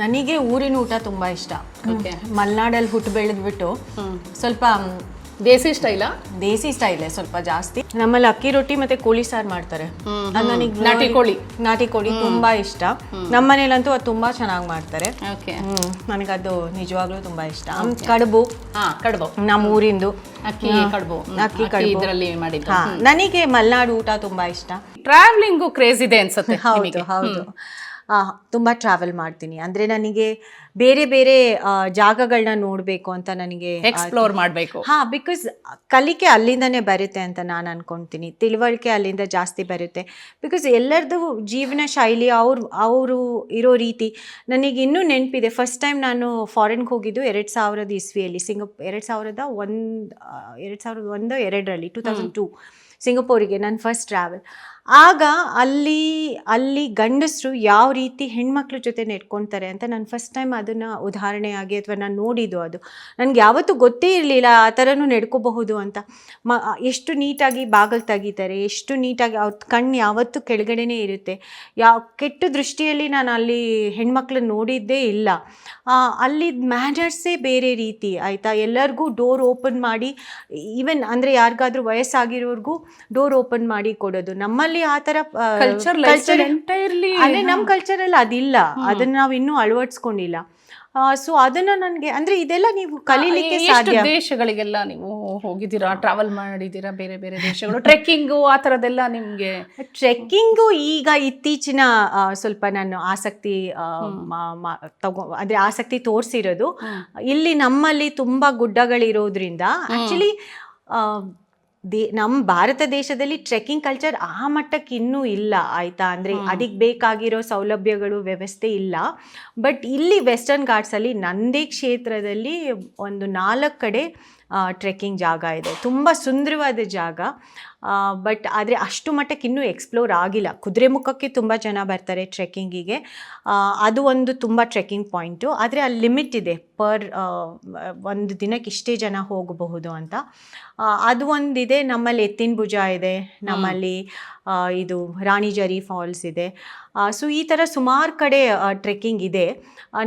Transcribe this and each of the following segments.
ನನಗೆ ಊರಿನ ಊಟ ತುಂಬಾ ಇಷ್ಟ. ಓಕೆ ಮಲೆನಾಡಲ್ಲಿ ಹುಟ್ಟು ಬೆಳೆದ್ಬಿಟ್ಟು ಸ್ವಲ್ಪ ದೇಸಿ ಸ್ಟೈಲ ದೇಸಿ ಸ್ಟೈಲ್ ಸ್ವಲ್ಪ ಜಾಸ್ತಿ. ನಮ್ಮಲ್ಲಿ ಅಕ್ಕಿ ರೊಟ್ಟಿ ಮತ್ತೆ ಕೋಳಿ ಸಾರು ಮಾಡ್ತಾರೆ. ಅದ್ ನನಗ್ ನಾಟಿ ಕೋಳಿ. ನಾಟಿ ಕೋಳಿ ತುಂಬಾ ಇಷ್ಟ. ನಮ್ಮ ಮನೇಲಂತೂ ಅದು ತುಂಬಾ ಚೆನ್ನಾಗಿ ಮಾಡ್ತಾರೆ. ಹ್ಮ್ ನನಗದು ನಿಜವಾಗ್ಲೂ ತುಂಬಾ ಇಷ್ಟ. ಕಡುಬು. ಕಡುಬು. ನಮ್ಮ ಊರಿಂದು. ಅಕ್ಕಿ ಕಡುಬು. ಅಕ್ಕಿ ಕಡುಬು. ಇದರಲ್ಲಿ ಮಾಡಿದ್ದು. ನನಗೆ ಮಲ್ನಾಡು ಊಟ ತುಂಬಾ ಇಷ್ಟ. ಟ್ರಾವೆಲಿಂಗು ಕ್ರೇಜ್ ಇದೆ ಅನ್ಸುತ್ತೆ ಹೌದು ಹೌದು. ತುಂಬಾ ಟ್ರಾವೆಲ್ ಮಾಡ್ತೀನಿ. ಅಂದ್ರೆ ನನಗೆ ಬೇರೆ ಬೇರೆ ಜಾಗಗಳನ್ನ ನೋಡಬೇಕು ಅಂತ ನನಗೆ ಎಕ್ಸ್ಪ್ಲೋರ್ ಮಾಡಬೇಕು. ಹಾ ಬಿಕಾಸ್ ಕಲಿಕೆ ಅಲ್ಲಿಂದನೇ ಬರುತ್ತೆ ಅಂತ ನಾನು ಅನ್ಕೊಂತೀನಿ. ತಿಳುವಳಿಕೆ ಅಲ್ಲಿಂದ ಜಾಸ್ತಿ ಬರುತ್ತೆ. ಬಿಕಾಸ್ ಎಲ್ಲರದು ಜೀವನ ಶೈಲಿ ಅವ್ರು ಅವರು ಇರೋ ರೀತಿ ನನಗೆ ಇನ್ನೂ ನೆನಪಿದೆ. ಫಸ್ಟ್ ಟೈಮ್ ನಾನು ಫಾರಿನ್ಗೆ ಹೋಗಿದ್ದು ಎರಡು ಸಾವಿರದ ಇಸ್ವಿಯಲ್ಲಿ. ಸಿಂಗಪ್ ಎರಡು ಸಾವಿರದ ಒಂದು ಎರಡು ಸಾವಿರದ ಒಂದು ಎರಡರಲ್ಲಿ ಟೂ ತೌಸಂಡ್ ಟೂ ಸಿಂಗಪೂರಿಗೆ ನನ್ನ ಫಸ್ಟ್ ಟ್ರಾವೆಲ್ ಆಗ ಅಲ್ಲಿ ಅಲ್ಲಿ ಗಂಡಸರು ಯಾವ ರೀತಿ ಹೆಣ್ಮಕ್ಳ ಜೊತೆ ನೆಟ್ಕೊತಾರೆ ಅಂತ ನಾನು ಫಸ್ಟ್ ಟೈಮ್ ಅದನ್ನು ಉದಾಹರಣೆಯಾಗಿ ಅಥವಾ ನಾನು ನೋಡಿದ್ದು ಅದು. ನನಗೆ ಯಾವತ್ತೂ ಗೊತ್ತೇ ಇರಲಿಲ್ಲ ಆ ಥರನೂ ನೆಡ್ಕೋಬಹುದು ಅಂತ. ಮ ಎಷ್ಟು ನೀಟಾಗಿ ಬಾಗಿಲು ತೆಗಿತಾರೆ, ಎಷ್ಟು ನೀಟಾಗಿ ಅವ್ರ ಕಣ್ಣು ಯಾವತ್ತೂ ಕೆಳಗಡೆನೇ ಇರುತ್ತೆ. ಯಾವ ಕೆಟ್ಟ ದೃಷ್ಟಿಯಲ್ಲಿ ನಾನು ಅಲ್ಲಿ ಹೆಣ್ಮಕ್ಳು ನೋಡಿದ್ದೇ ಇಲ್ಲ. ಅಲ್ಲಿ ಮ್ಯಾನರ್ಸೇ ಬೇರೆ ರೀತಿ, ಆಯಿತಾ? ಎಲ್ಲರಿಗೂ ಡೋರ್ ಓಪನ್ ಮಾಡಿ ಈವನ್ ಅಂದರೆ ಯಾರಿಗಾದ್ರೂ ವಯಸ್ಸಾಗಿರೋರ್ಗೂ ಡೋರ್ ಓಪನ್ ಮಾಡಿ ಕೊಡೋದು. ನಮ್ಮಲ್ಲಿ ಆ ತರ ಕಲ್ಚರ್ ಕಲ್ಚರ್ ಎಂಟೈರ್ಲಿ ಅಂದ್ರೆ ನಮ್ಮ ಕಲ್ಚರಲ್ಲಿ ಅದಿಲ್ಲ. ಅದನ್ನ ನಾವು ಇನ್ನೂ ಅಳವಡಿಸ್ಕೊಂಡಿಲ್ಲ. ಸೊ ಅದನ್ನ ನನಗೆ ಅಂದ್ರೆ ಇದೆಲ್ಲ ನೀವು ಕಲೀಲಿಕ್ಕೆ ಸಾಧ್ಯ. ದೇಶಗಳಿಗೆಲ್ಲ ನೀವು ಹೋಗಿದ್ದೀರಾ? ಟ್ರಾವೆಲ್ ಮಾಡಿದ್ದೀರಾ? ಬೇರೆ ಬೇರೆ ದೇಶಗಳು? ಟ್ರೆಕ್ಕಿಂಗು ಆ ಥರದ್ದೆಲ್ಲ ನಿಮ್ಗೆ ಟ್ರೆಕ್ಕಿಂಗು ಈಗ ಇತ್ತೀಚಿನ ಸ್ವಲ್ಪ ನಾನು ಆಸಕ್ತಿ ತಗೋ ಅಂದ್ರೆ ಆಸಕ್ತಿ ತೋರಿಸಿರೋದು. ಇಲ್ಲಿ ನಮ್ಮಲ್ಲಿ ತುಂಬಾ ಗುಡ್ಡಗಳಿರೋದ್ರಿಂದ ಆಕ್ಚುಲಿ ದೇ ನಮ್ಮ ಭಾರತ ದೇಶದಲ್ಲಿ ಟ್ರೆಕ್ಕಿಂಗ್ ಕಲ್ಚರ್ ಆ ಮಟ್ಟಕ್ಕೆ ಇನ್ನೂ ಇಲ್ಲ ಆಯ್ತಾ? ಅಂದರೆ ಅದಕ್ಕೆ ಬೇಕಾಗಿರೋ ಸೌಲಭ್ಯಗಳು ವ್ಯವಸ್ಥೆ ಇಲ್ಲ. ಬಟ್ ಇಲ್ಲಿ ವೆಸ್ಟರ್ನ್ ಘಾಟ್ಸಲ್ಲಿ ನಂದೇ ಕ್ಷೇತ್ರದಲ್ಲಿ ಒಂದು ನಾಲ್ಕು ಕಡೆ ಟ್ರೆಕ್ಕಿಂಗ್ ಜಾಗ ಇದೆ. ತುಂಬ ಸುಂದರವಾದ ಜಾಗ. ಬಟ್ ಆದರೆ ಅಷ್ಟು ಮಟ್ಟಕ್ಕೆ ಇನ್ನೂ ಎಕ್ಸ್ಪ್ಲೋರ್ ಆಗಿಲ್ಲ. ಕುದುರೆಮುಖಕ್ಕೆ ತುಂಬ ಜನ ಬರ್ತಾರೆ ಟ್ರೆಕ್ಕಿಂಗಿಗೆ ಅದು ಒಂದು ತುಂಬ ಟ್ರೆಕ್ಕಿಂಗ್ ಪಾಯಿಂಟು ಆದರೆ ಅಲ್ಲಿ ಲಿಮಿಟ್ ಇದೆ ಪರ್ ಒಂದು ದಿನಕ್ಕೆ ಇಷ್ಟೇ ಜನ ಹೋಗಬಹುದು ಅಂತ. ಅದು ಒಂದಿದೆ ನಮ್ಮಲ್ಲಿ ಎತ್ತಿನ ಭುಜ ಇದೆ ನಮ್ಮಲ್ಲಿ ಇದು ರಾಣಿಜರಿ ಫಾಲ್ಸ್ ಇದೆ. ಸೊ ಈ ಥರ ಸುಮಾರು ಕಡೆ ಟ್ರೆಕ್ಕಿಂಗ್ ಇದೆ.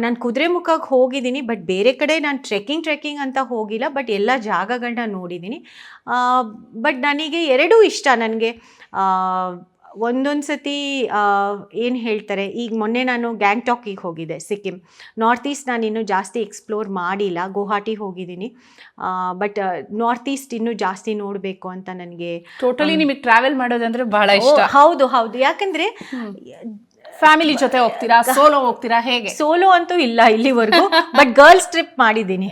ನಾನು ಕುದುರೆಮುಖಕ್ಕೆ ಹೋಗಿದ್ದೀನಿ ಬಟ್ ಬೇರೆ ಕಡೆ ನಾನು ಟ್ರೆಕ್ಕಿಂಗ್ ಟ್ರೆಕ್ಕಿಂಗ್ ಅಂತ ಹೋಗಿಲ್ಲ ಬಟ್ ಎಲ್ಲ ಜಾಗಗಳನ್ನ ನೋಡಿದ್ದೀನಿ. ಬಟ್ ನನಗೆ ಎರಡೂ ಇಷ್ಟ. ನನಗೆ ಒಂದೊಂದು ಸತಿ ಏನು ಹೇಳ್ತಾರೆ ಈಗ ಮೊನ್ನೆ ನಾನು ಗ್ಯಾಂಗ್ಟಾಕಿಗೆ ಹೋಗಿದ್ದೆ ಸಿಕ್ಕಿಂ ನಾರ್ತ್ ಈಸ್ಟ್ ನಾನು ಇನ್ನೂ ಜಾಸ್ತಿ ಎಕ್ಸ್ಪ್ಲೋರ್ ಮಾಡಿಲ್ಲ ಗುವಾಹಾಟಿ ಹೋಗಿದ್ದೀನಿ. ಬಟ್ ನಾರ್ತ್ ಈಸ್ಟ್ ಇನ್ನೂ ಜಾಸ್ತಿ ನೋಡಬೇಕು ಅಂತ ನನಗೆ ಟೋಟಲಿ ನಿಮಗೆ ಟ್ರಾವೆಲ್ ಮಾಡೋದಂದ್ರೆ ಬಹಳ ಇಷ್ಟ. ಹೌದು ಹೌದು. ಯಾಕಂದ್ರೆ ಫ್ಯಾಮಿಲಿ ಜೊತೆ ಹೋಗ್ತೀರಾ? ಸೋಲೋ ಹೋಗ್ತೀರಾ? ಹೇಗೆ? ಸೋಲೋ ಅಂತೂ ಇಲ್ಲ ಇಲ್ಲಿವರೆಗೂ ಬಟ್ ಗರ್ಲ್ಸ್ ಟ್ರಿಪ್ ಮಾಡಿದ್ದೀನಿ.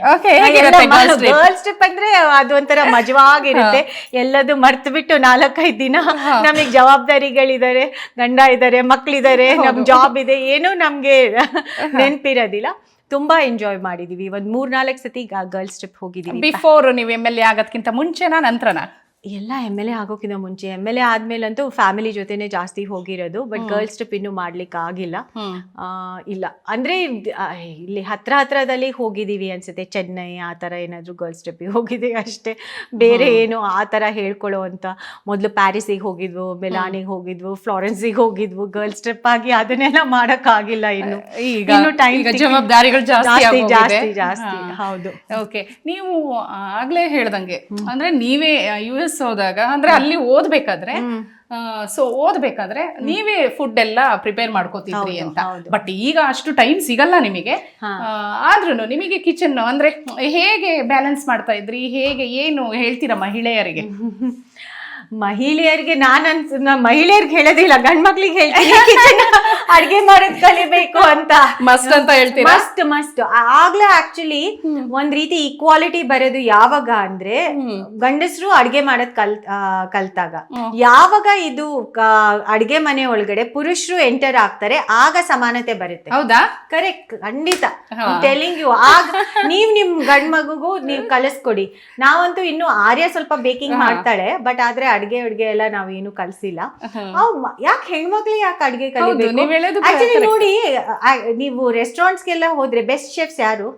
ಗರ್ಲ್ಸ್ ಟ್ರಿಪ್ ಅಂದ್ರೆ ಅದು ಒಂಥರ ಮಜವಾಗಿರುತ್ತೆ. ಎಲ್ಲದು ಮರ್ತು ಬಿಟ್ಟು ನಾಲ್ಕೈದು ದಿನ ನಮಗೆ ಜವಾಬ್ದಾರಿಗಳಿದ್ದಾರೆ ಗಂಡ ಇದ್ದಾರೆ ಮಕ್ಳಿದ್ದಾರೆ ನಮ್ ಜಾಬ್ ಇದೆ ಏನೂ ನಮ್ಗೆ ನೆನಪಿರೋದಿಲ್ಲ. ತುಂಬಾ ಎಂಜಾಯ್ ಮಾಡಿದೀವಿ. ಒಂದ್ ಮೂರ್ ನಾಲ್ಕು ಸತಿ ಗರ್ಲ್ಸ್ ಟ್ರಿಪ್ ಹೋಗಿದೀವಿ. ಬಿಫೋರ್ ನೀವು ಎಂ ಎಲ್ ಎ ಆಗೋದ್ಕಿಂತ ಮುಂಚೆನಾ ನಂತರನಾ? ಎಲ್ಲ ಎಂ ಎಲ್ ಎ ಆಗೋಕ್ಕಿಂತ ಮುಂಚೆ ಎಂ ಎಲ್ ಎ ಆದ್ಮೇಲಂತೂ ಫ್ಯಾಮಿಲಿ ಜೊತೆನೆ ಜಾಸ್ತಿ ಹೋಗಿರೋದು ಬಟ್ ಗರ್ಲ್ಸ್ ಟ್ರಿಪ್ ಇನ್ನು ಮಾಡ್ಲಿಕ್ಕೆ ಆಗಿಲ್ಲ. ಇಲ್ಲ. ಅಂದ್ರೆ ಆ, ಇಲ್ಲಿ ಹತ್ರ ಹತ್ರದಲ್ಲಿ ಹೋಗಿದೀವಿ ಅನ್ಸುತ್ತೆ ಚೆನ್ನೈ ಆ ತರ ಏನಾದ್ರು ಗರ್ಲ್ಸ್ ಟ್ರಿಪ್ಪಿಗೆ ಹೋಗಿದ್ದೀವಿ ಅಷ್ಟೇ. ಬೇರೆ ಏನು ಆ ತರ ಹೇಳ್ಕೊಳ್ಳೋ ಅಂತ. ಮೊದಲು ಪ್ಯಾರಿಸಿಗೆ ಹೋಗಿದ್ವು ಮಿಲಾನಿಗೆ ಹೋಗಿದ್ವು ಫ್ಲಾರೆನ್ಸಿಗೆ ಹೋಗಿದ್ವು ಗರ್ಲ್ಸ್ ಟ್ರಿಪ್ ಆಗಿ ಅದನ್ನೆಲ್ಲ ಮಾಡೋಕ್ಕಾಗಿಲ್ಲ ಇನ್ನು. ಈಗ ಇನ್ನು ಟೈಮ್ ಈಗ ಜವಾಬ್ದಾರಿಗಳು ಜಾಸ್ತಿ ಜಾಸ್ತಿ ಆಗೋಗಿದೆ. ಜಾಸ್ತಿ ಹಾ. ಹೌದು. ಓಕೆ ನೀವು ಆಗ್ಲೇ ಹೇಳ್ದಂಗೆ ಅಂದ್ರೆ ನೀವೇ ಯು ಎಸ್ ಹೋದಾಗ ಅಂದ್ರೆ ಅಲ್ಲಿ ಓದ್ಬೇಕಾದ್ರೆ ಸೊ ಓದ್ಬೇಕಾದ್ರೆ ನೀವೇ ಫುಡ್ ಎಲ್ಲ ಪ್ರಿಪೇರ್ ಮಾಡ್ಕೋತಿದ್ರಿ ಅಂತ. ಬಟ್ ಈಗ ಅಷ್ಟು ಟೈಮ್ ಸಿಗಲ್ಲ ನಿಮಗೆ. ಆದ್ರೂ ನಿಮಗೆ ಕಿಚನ್ ಅಂದ್ರೆ ಹೇಗೆ ಬ್ಯಾಲೆನ್ಸ್ ಮಾಡ್ತಾ ಇದ್ರಿ? ಹೇಗೆ ಏನು ಹೇಳ್ತೀರಾ ಮಹಿಳೆಯರಿಗೆ? ಮಹಿಳೆಯರಿಗೆ ನಾನು ಅನ್ಸ ಮಹಿಳೆಯರ್ಗೆ ಹೇಳೋದಿಲ್ಲ ಗಂಡ್ ಮಕ್ಳಿಗೆ ಹೇಳ್ತೀನಿ. ಅಡ್ಗೆ ಮಾಡೋದ್ ಕಲಿಬೇಕು ಅಂತ. ಮಸ್ಟ್ ಅಂತ ಹೇಳ್ತೀನಿ ಮಸ್ಟ್ ಮಸ್ಟ್ ಆಗ್ಲೇ ಆಕ್ಚುಲಿ ಒಂದ್ ರೀತಿ ಈಕ್ವಾಲಿಟಿ ಬರೋದು ಯಾವಾಗ ಅಂದ್ರೆ ಗಂಡಸರು ಅಡ್ಗೆ ಮಾಡೋದ್ ಕಲ್ ಕಲ್ತಾಗ. ಯಾವಾಗ ಇದು ಅಡ್ಗೆ ಮನೆ ಒಳಗಡೆ ಪುರುಷರು ಎಂಟರ್ ಆಗ್ತಾರೆ ಆಗ ಸಮಾನತೆ ಬರುತ್ತೆ. ಹೌದಾ? ಕರೆಕ್ಟ್ ಖಂಡಿತ. ಟೆಲಿಂಗ್ ಯು ಆಗ ನೀವ್ ನಿಮ್ ಗಂಡ್ ಮಗುಗೂ ನೀವ್ ಕಲಿಸ್ಕೊಡಿ. ನಾವಂತೂ ಇನ್ನು ಆರ್ಯ ಸ್ವಲ್ಪ ಬೇಕಿಂಗ್ ಮಾಡ್ತಾಳೆ ಬಟ್ ಆದ್ರೆ ಅಡ್ಗೆ ಅಡ್ಗೆ ಎಲ್ಲ ನಾವ್ ಏನು ಕಲ್ಸಿಲ್ಲ ಯಾಕೆ ಹೆಣ್ಮಕ್ಳಿಗೆ ಯಾಕೆ ಅಡ್ಗೆ ಕಲಿಬೇಕು? ಆಕ್ಚುಲಿ ನೋಡಿ ನೀವು ರೆಸ್ಟೋರೆಂಟ್ಸ್ಗೆಲ್ಲ ಹೋದ್ರೆ ಬೆಸ್ಟ್ ಶೆಫ್ಸ್ ಯಾರು?